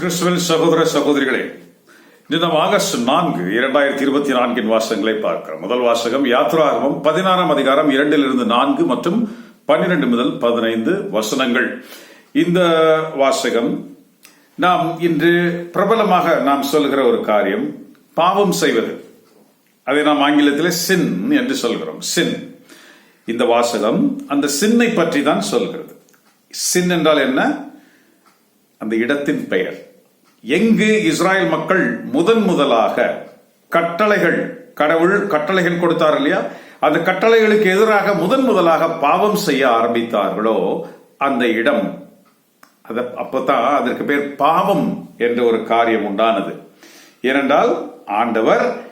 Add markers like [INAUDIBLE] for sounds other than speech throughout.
கிறிஸ்துவன் சகோதர சகோதரிகளே இந்த ஆகஸ்ட் நான்கு இரண்டாயிரத்தி இருபத்தி நான்கின் வாசகங்களை பார்க்கிறோம். முதல் வாசகம் யாத்ராகமம் பதினாறாம் அதிகாரம் இரண்டிலிருந்து நான்கு மற்றும் பன்னிரண்டு முதல் பதினைந்து வசனங்கள். இந்த வாசகம் நாம் இன்று பிரபலமாக நாம் சொல்கிற ஒரு காரியம் பாவம் செய்வது. அதை நாம் ஆங்கிலத்தில் சின் என்று சொல்கிறோம். சின் இந்த வாசகம் அந்த சின்னை பற்றி தான் சொல்கிறது. சின் என்றால் என்ன? அந்த இடத்தின் பெயர். எங்கு இஸ்ராயல் மக்கள் முதன் முதலாக கட்டளைகள் கடவுள் கட்டளைகள் கொடுத்தார் இல்லையா? அந்த கட்டளைகளுக்கு எதிராக முதன் முதலாக பாவம் செய்ய ஆரம்பித்தார்களோ அந்த இடம் அத அப்பதான் அதற்கு பேர் பாவம் என்ற ஒரு காரியம் உண்டானது. ஏனென்றால் ஆண்டவர்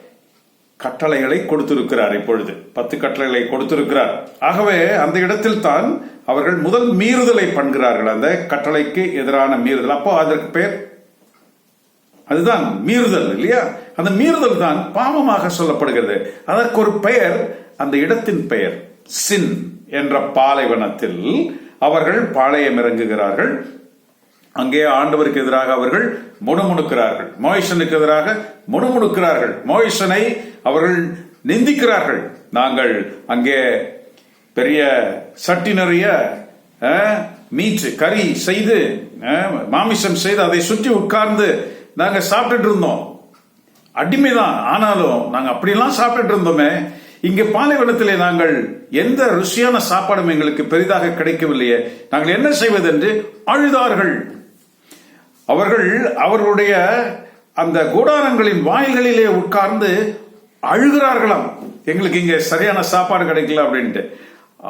கட்டளைகளை கொடுத்திருக்கிறார் இப்பொழுது. பத்து கட்டளைகளை கொடுத்திருக்கிறார். ஆகவே அந்த இடத்தில் தான் அவர்கள் முதல் மீறுதலை பண்ணுகிறார்கள் அந்த கட்டளைக்கு எதிரான மீறுதல். அப்போ அதற்கு பேர் அதுதான் மீறுதல் இல்லையா? அந்த மீறுதல் தான் பாவமாக சொல்லப்படுகிறது. அதற்கு ஒரு பெயர் அந்த இடத்தின் பெயர் சின் என்ற பாலைவனத்தில் அவர்கள் பாளையம் இறங்குகிறார்கள். அங்கே ஆண்டவருக்கு எதிராக அவர்கள் முணுமுணுக்கிறார்கள். மோயிஷனுக்கு எதிராக முணுமுணுக்கிறார்கள். மோயிஷனை அவர்கள் நிந்திக்கிறார்கள். நாங்கள் அங்கே பெரிய சட்டி நிறைய மீச்சு கறி செய்து மாமிசம் செய்து அதை சுற்றி உட்கார்ந்து நாங்க சாப்பிட்டுட்டு இருந்தோம். அடிமைதான். ஆனாலும் நாங்க அப்படிலாம் சாப்பிட்டுட்டு இருந்தோமே. இங்க பாலைவனத்திலே நாங்கள் எந்த ருசியான சாப்பாடும் எங்களுக்கு பெரிதாக கிடைக்கவில்லையே. நாங்கள் என்ன செய்வது என்று அழுதார்கள். அவர்கள் அவர்களுடைய அந்த கூடாரங்களின் வாயில்களிலே உட்கார்ந்து அழுகிறார்களாம். எங்களுக்கு இங்க சரியான சாப்பாடு கிடைக்கல அப்படின்ட்டு.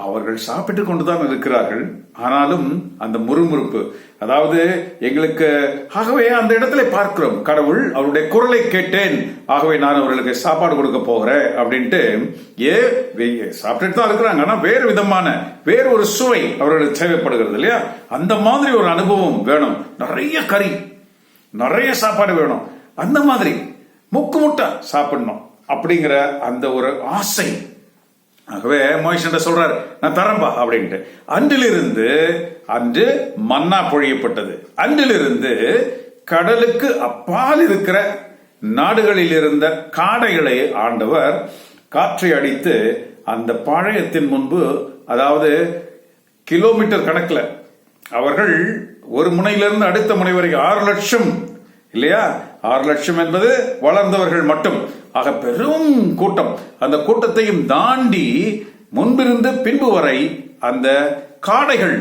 அவர்கள் சாப்பிட்டு கொண்டுதான் இருக்கிறார்கள். ஆனாலும் அந்த முறுமுறுப்பு அதாவது எங்களுக்கு ஆகவே அந்த இடத்துல பார்க்கிறோம். கடவுள் அவருடைய குரலை கேட்டேன். ஆகவே நான் அவர்களுக்கு சாப்பாடு கொடுக்க போகிறேன் அப்படின்ட்டு ஏ சாப்பிட்டுட்டு தான் இருக்கிறாங்க. ஆனா வேறு விதமான வேறு ஒரு சுவை அவர்களுக்கு தேவைப்படுகிறது இல்லையா? அந்த மாதிரி ஒரு அனுபவம் வேணும். நிறைய கறி நிறைய சாப்பாடு வேணும். அந்த மாதிரி முக்கு முட்டை சாப்பிடணும் அப்படிங்கிற அந்த ஒரு ஆசை ஆகவே மோயிஷன் சொல்றாரு நான் தரம்பா அப்படின்ட்டு. அன்றிலிருந்து அன்று மன்னா பொழியப்பட்டது. அன்றிலிருந்து கடலுக்கு அப்பால் இருக்கிற நாடுகளில் இருந்த காடைகளை ஆண்டவர் காற்றை அடித்து அந்த பாளையத்தின் முன்பு அதாவது கிலோமீட்டர் கணக்கில் அவர்கள் ஒரு முனையிலிருந்து அடுத்த முனை வரைக்கும் ஆறு லட்சம் இல்லையா? ஆறு லட்சம் என்பது வளர்ந்தவர்கள் மட்டும். ஆக பெரும் கூட்டம். அந்த கூட்டத்தையும் தாண்டி முன்பிருந்து பின்பு வரை அந்த காடைகள்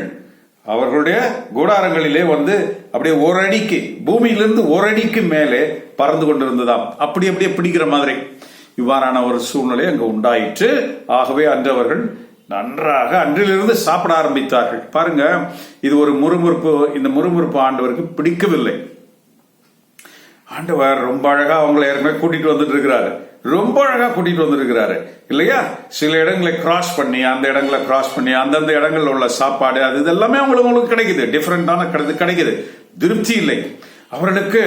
அவர்களுடைய கூடாரங்களிலே வந்து அப்படியே ஒரு அடிக்கு பூமியிலிருந்து ஒரு அடிக்கு மேலே பறந்து கொண்டிருந்ததாம். அப்படி அப்படியே பிடிக்கிற மாதிரி. இவ்வாறான ஒரு சூழ்நிலை அங்கு உண்டாயிற்று. ஆகவே அன்று அவர்கள் நன்றாக அன்றிலிருந்து சாப்பிட ஆரம்பித்தார்கள். பாருங்க இது ஒரு முறுமுறுப்பு இந்த முறுமுறுப்பு ஆண்டவருக்கு பிடிக்கவில்லை. ஆண்டவர் ரொம்ப அழகா அவங்களை ஏற்கனவே கூட்டிட்டு வந்துட்டு இருக்கிறாரு. ரொம்ப அழகா கூட்டிட்டு வந்திருக்கிறாரு இல்லையா? சில இடங்களை கிராஸ் பண்ணி அந்த இடங்களை கிராஸ் பண்ணி அந்தந்த இடங்கள்ல உள்ள சாப்பாடு அது இதெல்லாமே அவங்களுக்கு உங்களுக்கு கிடைக்குது. டிஃபரெண்டான கிடைக்குது கிடைக்குது. திருப்தி இல்லை. அவர்களுக்கு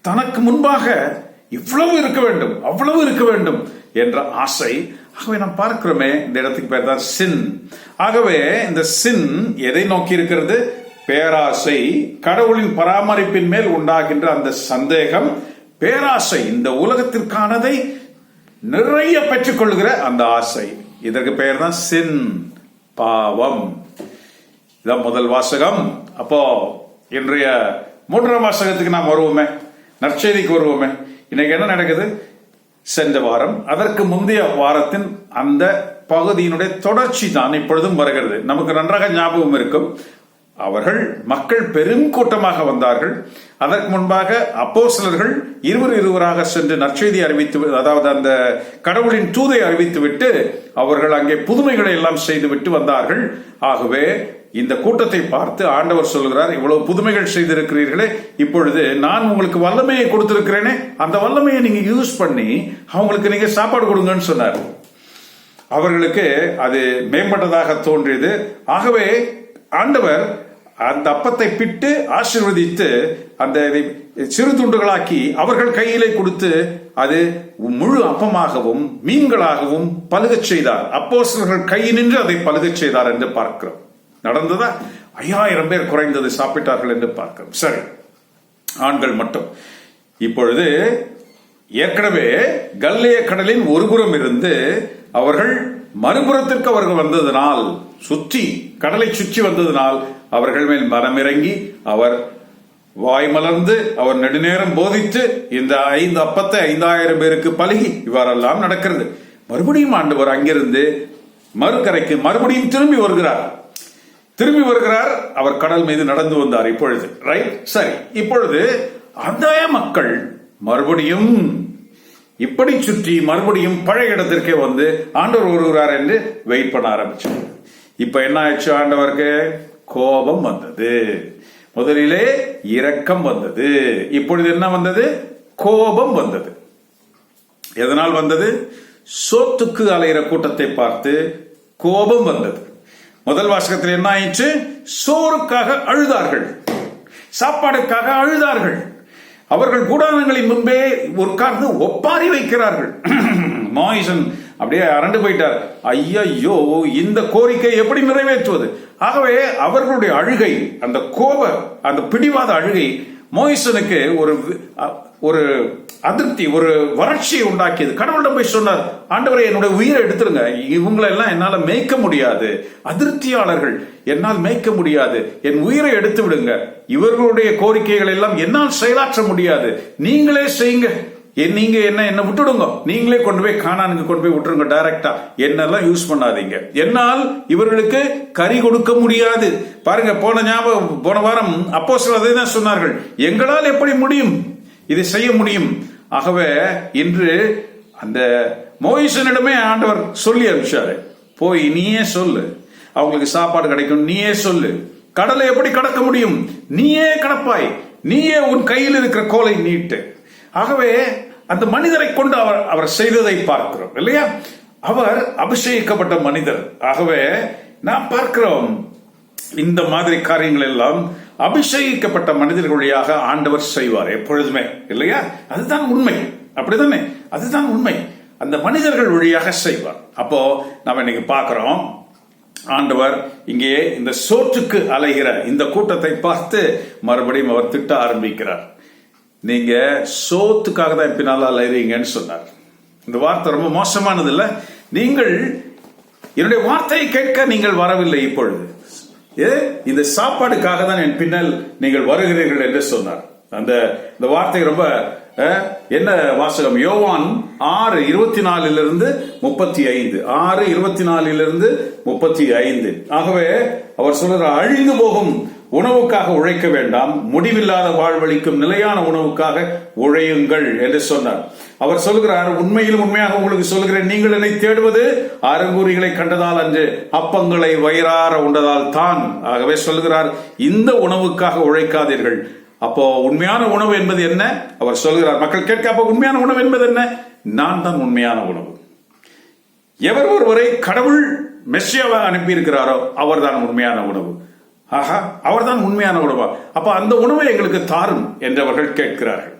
தனக்கு முன்பாக இவ்வளவு இருக்க வேண்டும் அவ்வளவு இருக்க வேண்டும் என்ற ஆசை. ஆகவே நாம் பார்க்கிறோமே இந்த இடத்துக்கு பேர் தான் சின். ஆகவே இந்த சின் எதை நோக்கி இருக்கிறது? பேராசை கடவுளின் பராமரிப்பின் மேல் உண்டாகின்ற அந்த சந்தேகம் பேராசை இந்த உலகத்திற்கானதை நிறைய பெற்றுக்கொள்கிற அந்த ஆசை. இதற்கு பெயர் தான் சின் பாவம். இதான் முதல் வாசகம். அப்போ இன்றைய மூன்றாம் வாசகத்துக்கு நாம் வருவோமே? நற்செய்திக்கு வருவோமே? இன்னைக்கு என்ன நடக்குது? சென்ற வாரம் அதற்கு முந்தைய வாரத்தின் அந்த பகுதியினுடைய தொடர்ச்சி தான் இப்பொழுதும் வருகிறது. நமக்கு நன்றாக ஞாபகம் இருக்கும். அவர்கள் மக்கள் பெரும் கூட்டமாக வந்தார்கள். அதற்கு முன்பாக அப்போ சிலர்கள் இருவர் இருவராக சென்று நற்செய்தி அறிவித்து அதாவது அந்த கடவுளின் தூதை அறிவித்துவிட்டு அவர்கள் அங்கே புதுமைகளை எல்லாம் செய்துவிட்டு வந்தார்கள். ஆகவே இந்த கூட்டத்தை பார்த்து ஆண்டவர் சொல்கிறார் இவ்வளவு புதுமைகள் செய்திருக்கிறீர்களே இப்பொழுது நான் உங்களுக்கு வல்லமையை கொடுத்திருக்கிறேனே அந்த வல்லமையை நீங்க யூஸ் பண்ணி அவங்களுக்கு நீங்க சாப்பாடு கொடுங்கன்னு சொன்னார். அவர்களுக்கு அது மேம்பட்டதாக தோன்றியது. ஆகவே ஆண்டவர் அந்த அப்பத்தை பிட்டு ஆசீர்வதித்து அந்த சிறு துண்டுகளாக்கி அவர்கள் கையிலே கொடுத்து அது முழு அப்பமாகவும் மீன்களாகவும் பழுகச் செய்தார். அப்போசர்கள் கை நின்று அதை பழுகச் செய்தார் என்று பார்க்கிறோம். நடந்ததா? ஐயாயிரம் பேர் குறைந்தது சாப்பிட்டார்கள் என்று பார்க்கிறோம். சரி ஆண்கள் மட்டும். இப்பொழுது ஏற்கனவே கல்லைய கடலின் ஒருபுறம் இருந்து அவர்கள் மறுபுறத்திற்கு அவர்கள் வந்ததனால் சுற்றி கடலை சுற்றி வந்ததனால் அவர்கள் மேல் மனமிறங்கி அவர் வாய் மலர்ந்து அவர் நெடுநேரம் போதித்து இந்த ஐந்து அப்பத்தை ஐந்தாயிரம் பேருக்கு பழகி இவ்வாறெல்லாம் நடக்கிறது. மறுபடியும் ஆண்டவர் அங்கிருந்து மறுக்கரைக்கு மறுபடியும் திரும்பி வருகிறார். திரும்பி வருகிறார் அவர் கடல் மீது நடந்து வந்தார் இப்பொழுது. ரைட் சரி. இப்பொழுது அந்த மக்கள் மறுபடியும் இப்படி சுற்றி மறுபடியும் பழைய இடத்திற்கே வந்து ஆண்டவர் வருகிறார் என்று வெயிட் பண்ண ஆரம்பிச்சார். இப்ப என்ன ஆயிடுச்சு ஆண்டவருக்கு? கோபம் வந்தது. முதலிலே இரக்கம் வந்தது. இப்பொழுது என்ன வந்தது? கோபம் வந்தது. எதனால் வந்தது? சோத்துக்கு அலைகிற கூட்டத்தை பார்த்து கோபம் வந்தது. முதல் வாசகத்தில் என்ன ஆயிடுச்சு? சோறுக்காக அழுதார்கள். சாப்பாடுக்காக அழுதார்கள். அவர்கள் கூடாரங்களின் முன்பே உட்கார்ந்து ஒப்பாரி வைக்கிறார்கள். மாயிசன் அப்படியே அரண்டு போயிட்டார். ஐயையோ இந்த கோரிக்கை எப்படி நிறைவேற்றுவது? ஆகவே அவர்களுடைய அழுகை அந்த கோப அந்த பிடிவாத அழுகை மோயிசனுக்கு ஒரு ஒரு அதிருப்தி ஒரு வறட்சியை உண்டாக்கியது. கடவுளிடம் போய் சொன்னார் ஆண்டவரை என்னுடைய உயிரை எடுத்துருங்க. இவங்களை எல்லாம் என்னால் மேய்க்க முடியாது. அதிருப்தியாளர்கள் என்னால் மேய்க்க முடியாது. என் உயிரை எடுத்து விடுங்க இவர்களுடைய கோரிக்கைகள் எல்லாம் என்னால் செயலாற்ற முடியாது. நீங்களே செய்யுங்க. நீங்க என்ன என்ன விட்டுடுங்க. நீங்களே கொண்டு போய் காணானுக்கு கொண்டு போய் விட்டுருங்க டைரக்டா என்னெல்லாம் யூஸ் பண்ணாதீங்க. என்னால் இவர்களுக்கு கறி கொடுக்க முடியாது. பாருங்க போன ஞாபகம் போன வாரம் அப்போ அதே தான் சொன்னார்கள். எங்களால் எப்படி முடியும்? இதை செய்ய முடியும். ஆகவே இன்று அந்த மோயிசனிடமே ஆண்டவர் சொல்லி அனுப்பிச்சாரு. போய் நீயே சொல்லு. அவங்களுக்கு சாப்பாடு கிடைக்கும் நீயே சொல்லு. கடலை எப்படி கடக்க முடியும்? நீயே கடப்பாய். நீயே உன் கையில் இருக்கிற கோலை நீட்டு. ஆகவே அந்த மனிதரை கொண்டு அவர் அவர் செய்ததை பார்க்கிறோம் இல்லையா? அவர் அபிஷேகிக்கப்பட்ட மனிதர். ஆகவே நாம் பார்க்கிறோம் இந்த மாதிரி காரியங்கள் எல்லாம் அபிஷேகிக்கப்பட்ட மனிதர்கள் வழியாக ஆண்டவர் செய்வார் எப்பொழுதுமே இல்லையா? அதுதான் உண்மை. அப்படிதானே? அதுதான் உண்மை. அந்த மனிதர்கள் வழியாக செய்வார். அப்போ நம்ம இன்னைக்கு பார்க்கிறோம் ஆண்டவர் இங்கே இந்த சோற்றுக்கு அலைகிற இந்த கூட்டத்தை பார்த்து மறுபடியும் அவர் திட்ட ஆரம்பிக்கிறார். நீங்க சோத்துக்காக தான் பின்னால் அலைறீங்கன்னு சொன்னார். இந்த வார்த்தை ரொம்ப மோசமானது இல்ல நீங்கள் என்னுடைய வார்த்தையை கேட்க நீங்கள் வரவில்லை இப்பொழுது. ஏ இந்த சாப்பாடுக்காக தான் என் பின்னால் நீங்கள் வருகிறீர்கள் என்று சொன்னார். அந்த இந்த வார்த்தை ரொம்ப என்ன வாசகம்? யோவான் ஆறு இருபத்தி நாலிலிருந்து முப்பத்தி ஐந்து. ஆறு இருபத்தி நாலிலிருந்து முப்பத்தி ஐந்து. ஆகவே அவர் சொல்ற அழிந்து போகும் உணவுக்காக உழைக்க வேண்டாம் முடிவில்லாத வாழ்வளிக்கும் நிலையான உணவுக்காக உழையுங்கள் என்று சொன்னார். அவர் சொல்கிறார் உண்மையிலும் உண்மையாக உங்களுக்கு சொல்கிறேன் நீங்கள் என்னை தேடுவது அறங்குறிகளை கண்டதால் அன்று அப்பங்களை வயிறார உண்டதால் தான். ஆகவே சொல்கிறார் இந்த உணவுக்காக உழைக்காதீர்கள். அப்போ உண்மையான உணவு என்பது என்ன? அவர் சொல்கிறார் மக்கள் கேட்க அப்போ உண்மையான உணவு என்பது என்ன? நான் தான் உண்மையான உணவு. எவர் ஒருவரை கடவுள் மெஸ்ஸியாவாக அனுப்பியிருக்கிறாரோ அவர்தான் உண்மையான உணவு. ஆஹா அவர்தான் உண்மையான உணவா. அப்ப அந்த உணவை எங்களுக்கு தாரும் என்றவர்கள் கேட்கிறார்கள்.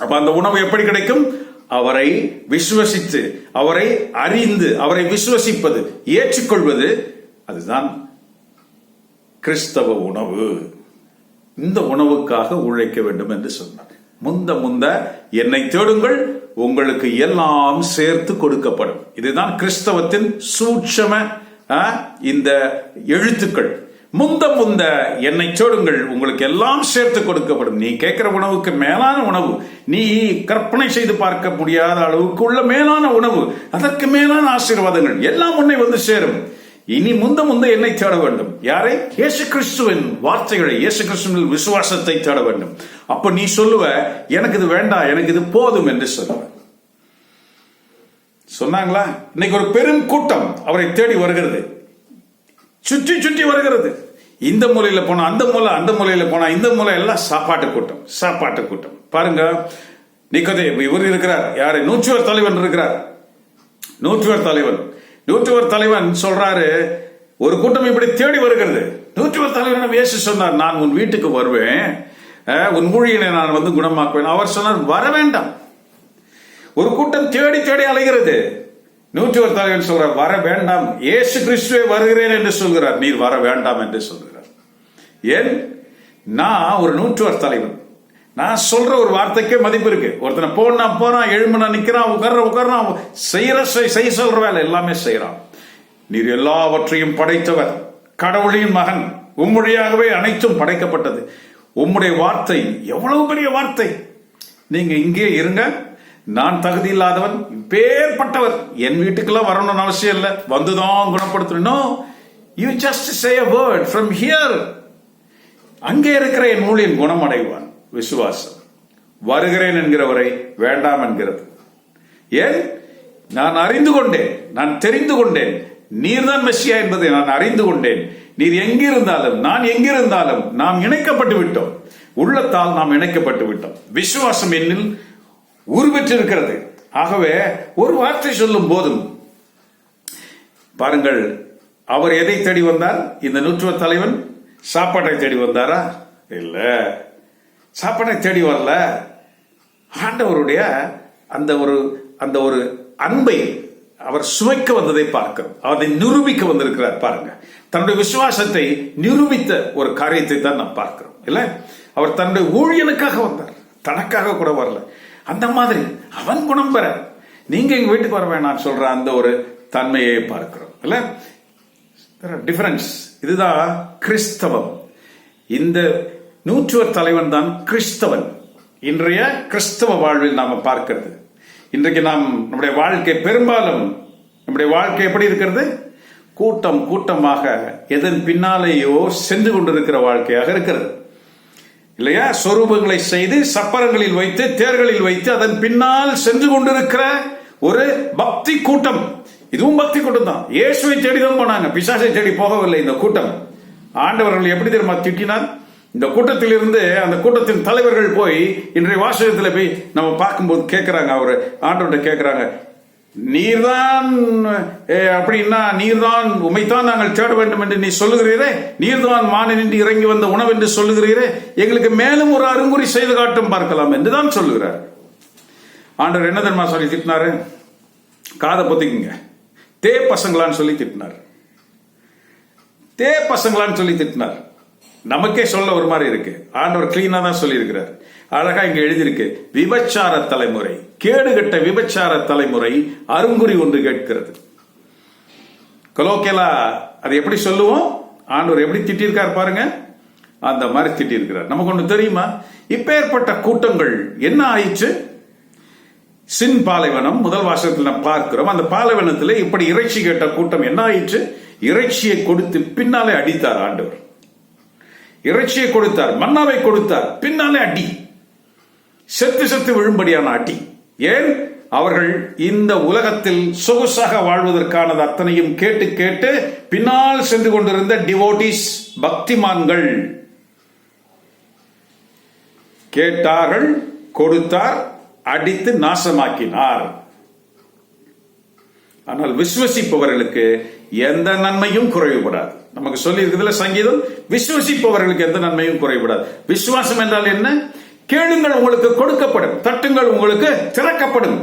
அப்ப அந்த உணவு எப்படி கிடைக்கும்? அவரை விசுவசித்து அவரை அறிந்து அவரை விசுவசிப்பது ஏற்றுக்கொள்வது அதுதான் கிறிஸ்தவ உணவு. இந்த உணவுக்காக உழைக்க வேண்டும் என்று சொன்னார். முந்த முந்த என்னை தேடுங்கள் உங்களுக்கு எல்லாம் சேர்த்து கொடுக்கப்படும். இதுதான் கிறிஸ்தவத்தின் சூட்சம ஆ, இந்த எழுத்துக்கள். முந்த முந்த என்னை சோடுங்கள் உங்களுக்கு எல்லாம் சேர்த்து கொடுக்கப்படும். நீ கேட்கிற உணவுக்கு மேலான உணவு நீ கற்பனை செய்து பார்க்க முடியாத அளவுக்கு உள்ள மேலான உணவு அதற்கு மேலான ஆசீர்வாதங்கள் எல்லாம் உன்னை வந்து சேரும். இனி முந்த முந்த என்னை தேட வேண்டும். யாரை? இயேசு கிறிஸ்துவின் வார்த்தைகளை இயேசு கிறிஸ்துவின் விசுவாசத்தை தேட வேண்டும். அப்ப நீ சொல்லுவ எனக்கு இது வேண்டாம் எனக்கு இது போதும் என்று சொல்லுவ. சொன்னாங்களா? இன்னைக்கு ஒரு பெரும் கூட்டம் அவரை தேடி வருகிறது. சுற்றி சுற்றி வருகிறது. இந்த மூலையில் போனால் அந்த மூலை அந்த மூலையில் போனால் இந்த மூலை எல்லாம் சாப்பாட்டு கூட்டம் சாப்பாட்டு கூட்டம். பாருங்க நிக்கதே இவர் இருக்கிறார். யாரு? நூற்றுவர் தலைவன் இருக்கிறார். நூற்றுவர் தலைவன். நூற்றுவர் தலைவன் சொல்றாரு ஒரு கூட்டம் இப்படி தேடி வருகிறது. நூற்றுவர் தலைவன் வேசி சொன்னார் நான் உன் வீட்டுக்கு வருவேன். உன் ஊழியனை நான் வந்து குணமாக்குவேன். அவர் சொன்னார் வர வேண்டாம். ஒரு கூட்டம் தேடி தேடி அலைகிறது. நூற்றுவர் தலைவன் சொல்றார் வர வேண்டாம். ஏசு கிறிஸ்துவே வருகிறேன் என்று சொல்கிறார். நீர் வர வேண்டாம் என்று சொல்கிறார். ஏன்? நான் ஒரு நூற்றுவர் தலைவன். நான் சொல்ற ஒரு வார்த்தைக்கே மதிப்பு இருக்கு. ஒருத்தனை போனா போறான் எழுமனா நிக்கிறான் உட்கார்ற உட்கார்றான். செய்யற செய் செய்ய சொல்ற வேலை எல்லாமே செய்யறான் நீர் எல்லாவற்றையும் படைத்தவர். கடவுளின் மகன். உம்முடையாகவே அனைத்தும் படைக்கப்பட்டது. உம்முடைய வார்த்தை எவ்வளவு பெரிய வார்த்தை. நீங்க இங்கே இருங்க. நான் தகுதி இல்லாதவன் பேர்பட்டவர் என் வீட்டுக்கெல்லாம் வரணும்னு அவசியம் இல்லை. வந்துதான் குணப்படுத்தணும். You just say a word from here அங்கே இருக்கிற என் ஊழியன் குணமடைவான் விசுவாசம். வருகிறேன் என்கிறவரை வேண்டாம் என்கிறது. ஏன்? நான் அறிந்து கொண்டேன். நான் தெரிந்து கொண்டேன். நீர்தான் மெஸ்ஸியா என்பதை நான் அறிந்து கொண்டேன். நீர் எங்கிருந்தாலும் நான் எங்கிருந்தாலும் நாம் இணைக்கப்பட்டு விட்டோம். உள்ளத்தால் நாம் இணைக்கப்பட்டு விட்டோம். விசுவாசம் என்னில் உருவெற்றிருக்கிறது ஆகவே ஒரு வார்த்தை சொல்லும் போதும் பாருங்கள் அவர் எதை தேடி வந்தார்? இந்த நூற்றுவ தலைவன் சாப்பாட்டை தேடி வந்தாரா? இல்ல. சாப்பாட்டை தேடி வரல. ஆண்டவருடைய அந்த ஒரு அந்த ஒரு அன்பை அவர் சுவைக்க வந்ததை பார்க்கிறோம். அதை நிரூபிக்க வந்திருக்கிறார் பாருங்க. தன்னுடைய விசுவாசத்தை நிரூபித்த ஒரு காரியத்தை தான் நாம் பார்க்கிறோம். இல்ல? அவர் தன்னுடைய ஊழியனுக்காக வந்தார். தனக்காக கூட வரல. அந்த மாதிரி அவன் குணம் பெற நீங்க எங்க வீட்டுக்கு வர வேணாம் சொல்ற அந்த ஒரு தன்மையை பார்க்கிறோம். இல்ல? டிஃபரன்ஸ் இதுதான் கிறிஸ்தவம். இந்த நூற்றுவர் தலைவன் தான் கிறிஸ்தவன். இன்றைய கிறிஸ்தவ வாழ்வில் நாம பார்க்கிறது. இன்றைக்கு நாம் நம்முடைய வாழ்க்கை பெரும்பாலும் நம்முடைய வாழ்க்கை எப்படி இருக்கிறது? கூட்டம் கூட்டமாக எதன் பின்னாலேயோ சென்று கொண்டிருக்கிற வாழ்க்கையாக இருக்கிறது. இல்லையா? சொரூபங்களை செய்து சப்பரங்களில் வைத்து தேர்களில் வைத்து அதன் பின்னால் சென்று கொண்டிருக்கிற ஒரு பக்தி கூட்டம். இதுவும் பக்தி கூட்டம் தான். இயேசுவை தேடிதான் போனாங்க. பிசாசை தேடி போகவில்லை இந்த கூட்டம். ஆண்டவர்கள் எப்படி தெரியுமா திட்டினார்? இந்த கூட்டத்தில் இருந்து அந்த கூட்டத்தின் தலைவர்கள் போய் இன்றைய வாசகத்தில் போய் நம்ம பார்க்கும்போது கேட்கிறாங்க. அவர் ஆண்டவர்கிட்ட கேட்கிறாங்க நீர்தான் அப்படின்னா நீர்தான் உமைத்தான் நாங்கள் தேட வேண்டும் என்று நீ சொல்லுகிறீரே. நீர்தான் மானினின்றி இறங்கி வந்த உணவு என்று சொல்லுகிறீரே. எங்களுக்கு மேலும் ஒரு அருங்குறி செய்து காட்டும் பார்க்கலாம் என்று தான் சொல்லுகிறார். ஆண்டவர் என்ன தெரியுமா சொல்லி திட்டினாரு? காதை பொத்திக்குங்க. தே பசங்களான்னு சொல்லி திட்டினார். தே பசங்களான்னு சொல்லி திட்டினார். நமக்கே சொல்ல ஒரு மாதிரி இருக்கு. ஆண்டவர் கிளீனா தான் சொல்லி இருக்கிறார் அழகா இங்க எழுதியிருக்கு. விபச்சார தலைமுறை. கேடுகட்ட விபச்சார தலைமுறை அருங்குறி ஒன்று கேட்கிறது. கொலோக்கேலா அது எப்படி சொல்லுவோம்? ஆண்டவர் எப்படி திட்டியிருக்கார் பாருங்க. அந்த மாதிரி திட்டியிருக்கிறார். நமக்கு ஒண்ணு தெரியுமா? இப்பேற்பட்ட கூட்டங்கள் என்ன ஆயிடுச்சு சின் பாலைவனம் முதல் வாசகத்தில் நாம் பார்க்கிறோம். அந்த பாலைவனத்தில் இப்படி இறைச்சி கேட்ட கூட்டம் என்ன ஆயிற்று? இறைச்சியை கொடுத்து பின்னாலே அடித்தார் ஆண்டவர். இறைச்சியை கொடுத்தார் மன்னாவை கொடுத்தார் பின்னாலே அடி. செத்து செத்து விழும்படியான அடி. ஏன்? அவர்கள் இந்த உலகத்தில் சொகுசாக வாழ்வதற்கானது அத்தனையும் கேட்டு கேட்டு பின்னால் சென்று கொண்டிருந்த டிவோட்டிஸ் பக்திமான்கள் கேட்டார்கள் கொடுத்தார் அடித்து நாசமாக்கினார். ஆனால் விசுவசிப்பவர்களுக்கு எந்த நன்மையும் குறைவுபடாது. நமக்கு சொல்லி இருக்குதுல சங்கீதம் விசுவசிப்பவர்களுக்கு எந்த நன்மையும் குறைவுபடாது. விசுவாசம் என்றால் என்ன? கேளுங்கள் உங்களுக்கு கொடுக்கப்படும் தட்டுங்கள் உங்களுக்கு திறக்கப்படும்.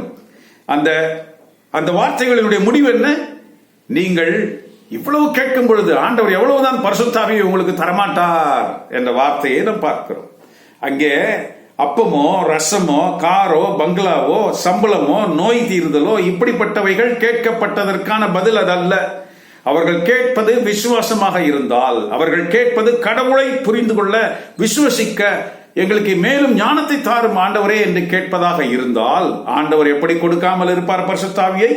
அந்த அந்த வார்த்தைகளினுடைய முடிவு என்ன? நீங்கள் இவ்வளவு கேட்கும் பொழுது ஆண்டவர் எவ்வளவுதான் பரிசுத்தாவியை உங்களுக்கு தரமாட்டார் என்ற வார்த்தையை நாம் பார்க்கிறோம். அங்கே அப்பமோ ரசமோ காரோ பங்களாவோ சம்பளமோ நோய் தீர்தலோ இப்படிப்பட்டவைகள் கேட்கப்பட்டதற்கான பதில் அதல்ல. அவர்கள் கேட்பது விசுவாசமாக இருந்தால் அவர்கள் கேட்பது கடவுளை புரிந்து கொள்ள விசுவசிக்க எங்களுக்கு மேலும் ஞானத்தை தாரும் ஆண்டவரே என்று கேட்பதாக இருந்தால் ஆண்டவர் எப்படி கொடுக்காமல் இருப்பார் பரிசுத்தாவியை?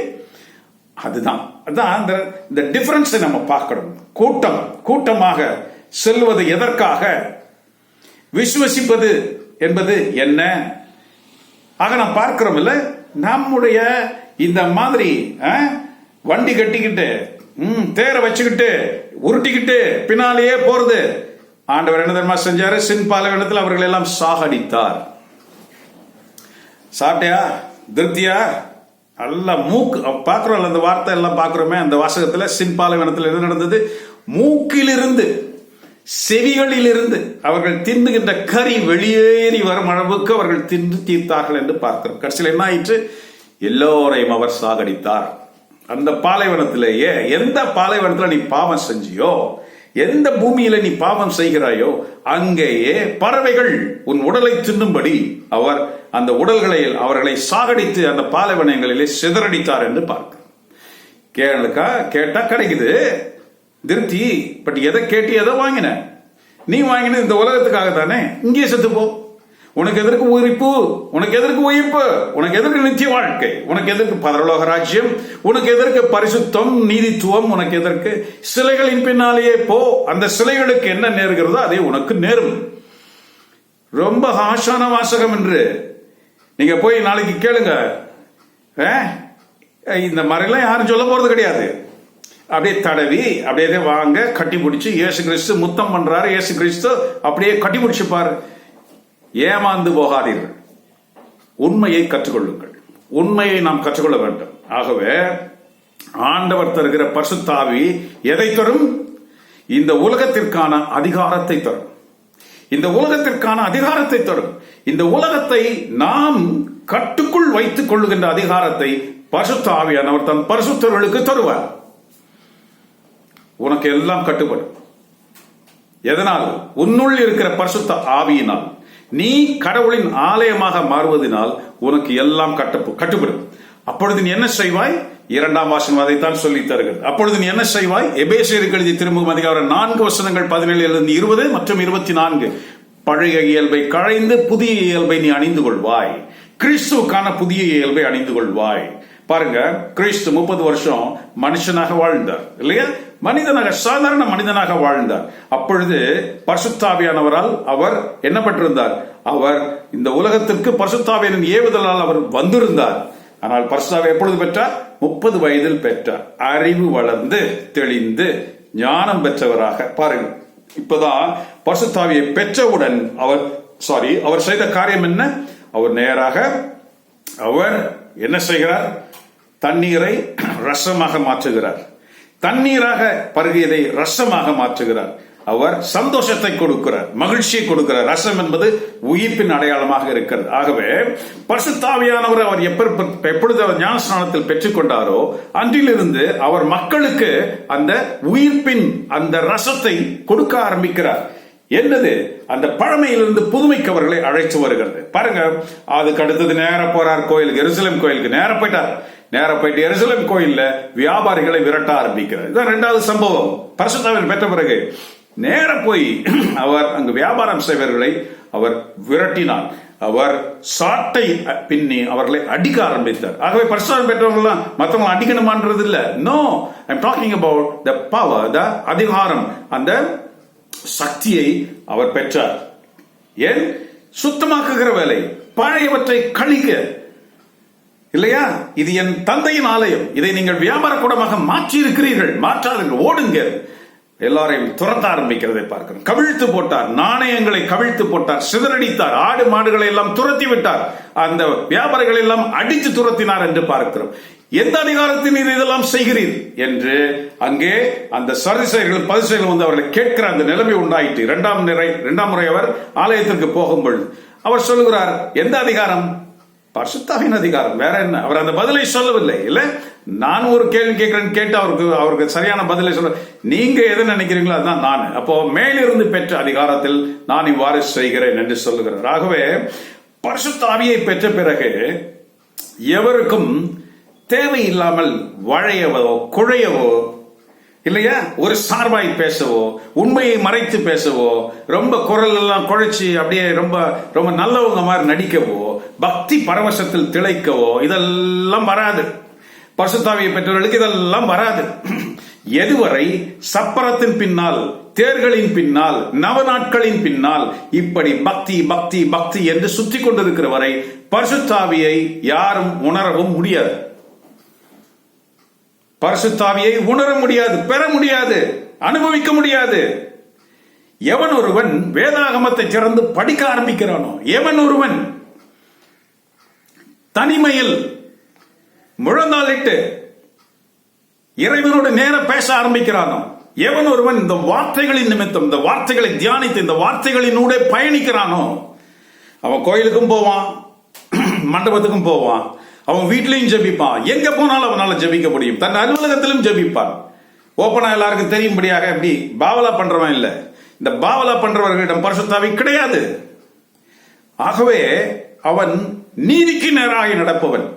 அதுதான். அதான் அந்த இந்த டிஃபரன்ஸை நம்ம பார்க்கணும். கூட்டம் கூட்டமாக செல்வது எதற்காக? விசுவசிப்பது என்பது என்ன? ஆக நாம் பார்க்கிறோம் இல்ல நம்முடைய இந்த மாதிரி ஆ, வண்டி கட்டிக்கிட்டு ம், தேரை வச்சுக்கிட்டு உருட்டிக்கிட்டு பின்னாலேயே போறது ஆண்டவர் என்ன தெரியுமா செஞ்சாரு? சின் பாலைவனத்தில் அவர்கள் எல்லாம் சாகடித்தார். சாப்பிட்டியா? திருப்தியா? நல்லா மூக்கு. பார்க்குறோம் அந்த வார்த்தை எல்லாம் பார்க்குறோமே அந்த வாசகத்துல சின் பாலைவனத்தில் என்ன நடந்தது? மூக்கிலிருந்து செவிகளிலிருந்து அவர்கள் தின்னுகின்ற கறி வெளியேறி வரும் அளவுக்கு அவர்கள் தின்று தீர்த்தார்கள் என்று பார்க்கிறோம். கடைசியில் என்ன ஆயிற்று? எல்லோரையும் அவர் சாகடித்தார். அந்த பாலைவனத்திலேயே எந்த பாலைவனத்தில் நீ பாவம் செஞ்சியோ எந்த பூமியில நீ பாவம் செய்கிறாயோ அங்கேயே பறவைகள் உன் உடலை தின்னும்படி அவர் அந்த உடல்களை அவர்களை சாகடித்து அந்த பாலைவனங்களிலே சிதறடித்தார் என்று பார்க்க. கேளுக்கா கேட்டா கிடைக்குது. திருப்தி பட் எதை கேட்டு எதை வாங்கின? நீ வாங்கினது இந்த உலகத்துக்காக தானே இங்கே செத்துப்போம் உனக்கு எதற்கு உயிர்ப்பு உனக்கு எதற்கு உயிர்ப்பு உனக்கு எதற்கு நித்திய வாழ்க்கை உனக்கு எதற்கு பரலோக ராஜ்யம் உனக்கு எதற்கு பரிசுத்தம் நீதித்துவம் உனக்கு எதற்கு சிலைகளின் பின்னாலேயே போ. அந்த சிலைகளுக்கு என்ன நேருகிறதோ அதே உனக்கு நேரும். ரொம்ப ஹாஷான வாசகம் என்று. நீங்க போய் நாளைக்கு கேளுங்க. ஆ? இந்த மாதிரிலாம் யாரும் சொல்ல போறது கிடையாது. அப்படியே தடவி அப்படியே வாங்க கட்டி பிடிச்சி ஏசு கிறிஸ்து முத்தம் பண்றாரு ஏசு கிறிஸ்து அப்படியே கட்டி பிடிச்சுப்பாரு. ஏமாந்து போகாதீர்கள். உண்மையை கற்றுக்கொள்ளுங்கள். உண்மையை நாம் கற்றுக்கொள்ள வேண்டும். ஆகவே ஆண்டவர் தருகிற பசுத்தாவி எதை தரும்? இந்த உலகத்திற்கான அதிகாரத்தை தரும். இந்த உலகத்திற்கான அதிகாரத்தை தரும். இந்த உலகத்தை நாம் கட்டுக்குள் வைத்துக் கொள்ளுகின்ற அதிகாரத்தை பசுத்தாவியானவர் தன் பரிசுத்தர்களுக்கு தருவார். உனக்கு எல்லாம் கட்டுப்படும். எதனால்? உன்னுள் இருக்கிற பரிசுத்த ஆவியினால். நீ கடவுளின் ஆலயமாக மாறுவதனால் உனக்கு எல்லாம் கட்டப்பு கட்டுப்படும். அப்பொழுது நீ என்ன செய்வாய்? இரண்டாம் வாசனம் அதைத்தான் சொல்லி தருகிறது. அப்பொழுது நீ என்ன செய்வாய்? எபேசியருக்கு எழுதி திரும்பும் அதிகாரம் நான்கு வசனங்கள் பதினேழுலிருந்து இருபது மற்றும் இருபத்தி நான்கு. பழைய இயல்பை களைந்து புதிய இயல்பை நீ அணிந்து கொள்வாய். கிறிஸ்துவுக்கான புதிய இயல்பை அணிந்து கொள்வாய். பாருங்க கிறிஸ்து முப்பது வருஷம் மனுஷனாக வாழ்ந்தார் இல்லையா? மனிதனாக சாதாரண மனிதனாக வாழ்ந்தார். அப்பொழுது பரிசுத்தாவியானவரால் அவர் என்ன பெற்றிருந்தார்? அவர் இந்த உலகத்திற்கு பரிசுத்தாவியனின் ஏவுதலால் அவர் வந்திருந்தார். ஆனால் பரிசுத்தாவை எப்பொழுது பெற்றார்? முப்பது வயதில் பெற்றார். அறிவு வளர்ந்து தெளிந்து ஞானம் பெற்றவராக. பாருங்க இப்பதான் பரிசுத்தாவியை பெற்றவுடன் அவர் சாரி அவர் செய்த காரியம் என்ன? அவர் நேராக அவர் என்ன செய்கிறார்? தண்ணீரை ரசமாக மாற்றுகிறார். தண்ணீராக பருகியதை ரசமாக மாற்றுகிறார். அவர் சந்தோஷத்தை கொடுக்கிறார் மகிழ்ச்சியை கொடுக்கிறார். ரசம் என்பது உயிர்ப்பின் அடையாளமாக இருக்கிறது. ஆகவே பரிசுத்தாவியானவர் அவர் எப்பொழுது அவர் ஞானஸ்நானத்தில் பெற்றுக்கொண்டாரோ அன்றிலிருந்து அவர் மக்களுக்கு அந்த உயிர்ப்பின் அந்த ரசத்தை கொடுக்க ஆரம்பிக்கிறார். என்னது? அந்த பழமையிலிருந்து புதுமைக்கு அவர்களை அழைத்து வருகிறது. பாருங்க அதுக்கு அடுத்தது நேரம் போறார் கோயிலுக்கு எருசலேம் கோயிலுக்கு. நேரம் போயிட்டார். நேரம் போயிட்டு எருசலேம் கோயில்ல வியாபாரிகளை விரட்ட ஆரம்பிக்கிறார். இதுதான் ரெண்டாவது சம்பவம். பரிசுத்தாவில் பெற்ற பிறகு நேர போய் [CLEARS THROAT] அவர் அங்கு வியாபாரம் செய்வர்களை அவர் விரட்டினார். அவர் சாட்டை பின்னி அவர்களை அடிக்க ஆரம்பித்தார். ஆகவே பரிசுத்தம் பெற்றவங்களாம் மற்றவங்களை அடிக்கணுமான்றது இல்லை no I'm talking about the power the அதிகாரம் அந்த சக்தியை அவர் பெற்றார். ஏன்? சுத்தமாக்குகிற வேலை பழையவற்றை கழிக்க இல்லையா? இது என் தந்தையின் ஆலயம். இதை நீங்கள் வியாபார கூடமாக மாற்றி இருக்கிறீர்கள் மாற்றாதீர்கள் ஓடுங்க. எல்லாரையும் துரத்த ஆரம்பிக்கிறதை பார்க்கிறோம். கவிழ்த்து போட்டார் நாணயங்களை கவிழ்த்து போட்டார் சிதறடித்தார் ஆடு மாடுகளை எல்லாம் துரத்தி விட்டார். அந்த வியாபாரிகள் எல்லாம் அடித்து துரத்தினார் என்று பார்க்கிறோம். எந்த அதிகாரத்தில் நீர் இதெல்லாம் செய்கிறீர்? என்று அங்கே அந்த சரிசைகள் பதிசைகள் வந்து அவர்களை கேட்கிற அந்த நிலைமை உண்டாயிற்று. இரண்டாம் நிறை இரண்டாம் முறை அவர் ஆலயத்திற்கு போகும்பொழுது அவர் சொல்லுகிறார் எந்த அதிகாரம்? பரிசுத்தாவின் அதிகாரம். வேற என்ன? அவர் அந்த பதிலை சொல்லவில்லை. இல்ல நான் ஒரு கேள்வி கேட்கிறேன்னு கேட்டு அவருக்கு அவருக்கு சரியான பதிலை சொல்ல நீங்க எதை நினைக்கிறீங்களோ அதுதான் நான். அப்போ மேலிருந்து பெற்ற அதிகாரத்தில் நான் இவ்வாறு செய்கிறேன் என்று சொல்லுகிறார். ஆகவே பரிசுத்தாவியை பெற்ற பிறகு எவருக்கும் தேவையில்லாமல் வழையவோ குழையவோ இல்லையா? ஒரு சார்பாய் பேசவோ உண்மையை மறைத்து பேசவோ ரொம்ப குரல் எல்லாம் குழைச்சி அப்படியே ரொம்ப ரொம்ப நல்லவங்க மாதிரி நடிக்கவோ பக்தி பரவசத்தில் திளைக்கவோ இதெல்லாம் வராது. பசுத்தாவிய பெற்றவர்களுக்கு இதெல்லாம் வராது. எதுவரை சப்பரத்தின் பின்னால் தேர்களின் பின்னால் நவநாட்களின் பின்னால் இப்படி பக்தி பக்தி பக்தி என்று சுற்றி கொண்டிருக்கிற வரை பரிசுத்தாவியை யாரும் உணரவும் முடியாது. பரிசுத்தாவியை உணர முடியாது பெற முடியாது அனுபவிக்க முடியாது. எவன் ஒருவன் வேதாகமத்தை சிறந்து படிக்க ஆரம்பிக்கிறானோ எவன் ஒருவன் தனிமையில் முழந்தாளிட்டு இறைவனோடு நேர பேச ஆரம்பிக்கிறானோ எவன் ஒருவன் இந்த வார்த்தைகளின் நிமித்தம் இந்த வார்த்தைகளை தியானித்து இந்த வார்த்தைகளினூடே பயணிக்கிறானோ அவன் கோயிலுக்கும் போவான் [CLEARS THROAT] மண்டபத்துக்கும் போவான் அவன் வீட்லயும் ஜெபிப்பான். எங்க போனாலும் அவனால ஜபிக்க முடியும். தன் அலுவலகத்திலும் ஜெபிப்பான். ஓப்பனா எல்லாருக்கும் தெரியும்படியாக எப்படி பாவலா பண்றவன் இல்ல. இந்த பாவலா பண்றவர்களிடம் பரிசுத்தாவி கிடையாது. ஆகவே அவன் நீதிக்கு நேராக நடப்பவன்.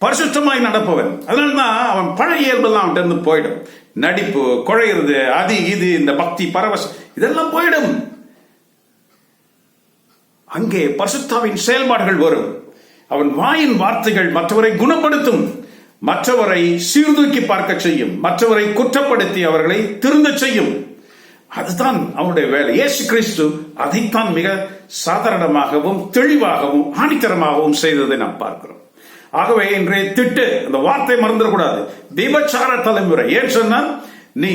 பரிசுத்தமாய் நடப்பவன். அதனால்தான் அவன் பழைய இயல்பெல்லாம் அவன்கிட்ட இருந்து போயிடும். நடிப்பு குழையிறது அது இது இந்த பக்தி பரவசம் இதெல்லாம் போயிடும். அங்கே பரிசுத்தாவின் செயல்பாடுகள் வரும். அவன் வாயின் வார்த்தைகள் மற்றவரை குணப்படுத்தும் மற்றவரை சீர்தூக்கி பார்க்க செய்யும் மற்றவரை குற்றப்படுத்தி அவர்களை திருந்த செய்யும். அதுதான் அவனுடைய வேலை. இயேசு கிறிஸ்து அதைத்தான் மிக சாதாரணமாகவும் தெளிவாகவும் ஆணித்தரமாகவும் செய்ததை நாம் பார்க்கிறோம். ஆகவே இன்றைய திட்டு அந்த வார்த்தை மறந்துடக்கூடாது. தீபச்சார தலைமுறை. ஏன் சொன்னால் நீ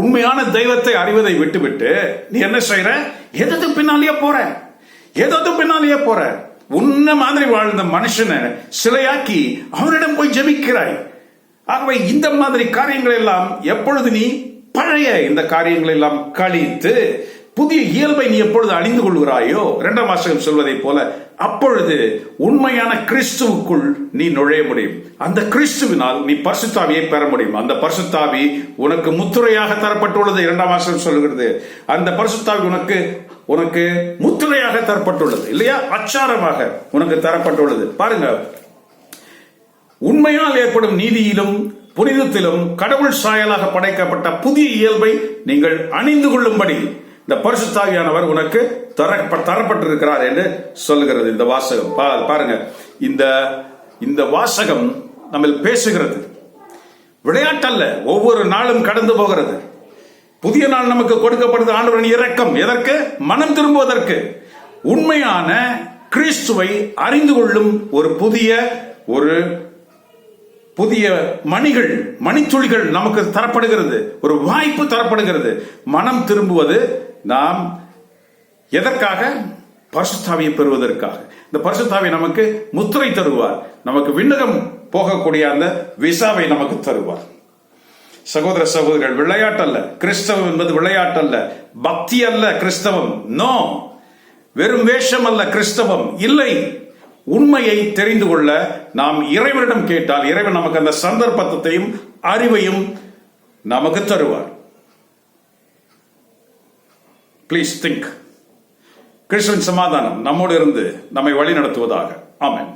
உண்மையான தெய்வத்தை அறிவதை விட்டுவிட்டு நீ என்ன செய்யற எதற்கு பின்னாலேயே போற? எதற்கு பின்னாலேயே போற? உன்ன மாதிரி வாழ்ந்த மனுஷனை சிலையாக்கி அவனிடம் போய் ஜெபிக்கிறாய். ஆகவே இந்த மாதிரி காரியங்கள் எல்லாம் எப்பொழுது நீ பழைய இந்த காரியங்களை எல்லாம் கழித்து புதிய இயல்பை நீ எப்பொழுது அணிந்து கொள்கிறாயோ இரண்டாம் வாசகம் சொல்வதை போல அப்பொழுது உண்மையான கிறிஸ்துவுக்குள் நீ நுழைய முடியும். அந்த கிறிஸ்துவினால் நீ பரிசுத்தாவியை பெற முடியும். அந்த பரிசுத்தாவி உனக்கு முத்துரையாக தரப்பட்டுள்ளது இரண்டாம் வாசகம் சொல்லுகிறது. அந்த பரிசுத்தாவி உனக்கு உனக்கு முத்துறையாக தரப்பட்டுள்ளது இல்லையா? அச்சாரமாக உனக்கு தரப்பட்டுள்ளது. பாருங்க உண்மையால் ஏற்படும் நீதியிலும் புனிதத்திலும் கடவுள் சாயலாக படைக்கப்பட்ட புதிய இயல்பை நீங்கள் அணிந்து கொள்ளும்படி இந்த பரிசுத்தாகியானவர் உனக்கு தர தரப்பட்டிருக்கிறார் என்று சொல்லுகிறது. இந்த வாசகம். பா- பாருங்க. இந்த இந்த வாசகம் நம்ம பேசுகிறது. விளையாட்டல்ல. ஒவ்வொரு நாளும் கடந்து போகிறது. புதிய நாள் நமக்கு கொடுக்கப்படுது ஆண்டவரின் இரக்கம். எதற்கு? மனம் திரும்புவதற்கு. உண்மையான கிறிஸ்துவை அறிந்து கொள்ளும் ஒரு புதிய ஒரு புதிய மணிகள் மணித்துளிகள் நமக்கு தரப்படுகிறது. ஒரு வாய்ப்பு தரப்படுகிறது. மனம் திரும்புவது நாம் எதற்காக பரிசுத்தாவியை பெறுவதற்காக? இந்த பரிசுத்தாவி நமக்கு முத்திரை தருவார். நமக்கு விண்ணகம் போகக்கூடிய அந்த விசாவை நமக்கு தருவார். சகோதர சகோதரர்கள் விளையாட்டல்ல. கிறிஸ்தவம் என்பது விளையாட்டல்ல. பக்தி அல்ல கிறிஸ்தவம். நோ. வெறும் வேஷம் அல்ல கிறிஸ்தவம். இல்லை. உண்மையை தெரிந்து கொள்ள நாம் இறைவனிடம் கேட்டால் இறைவன் நமக்கு அந்த சந்தர்ப்பத்தையும் அறிவையும் நமக்கு தருவார். ப்ளீஸ் திங்க் கிறிஸ்துவின் சமாதானம் நம்மோடு இருந்து நம்மை வழி நடத்துவதாக ஆமேன்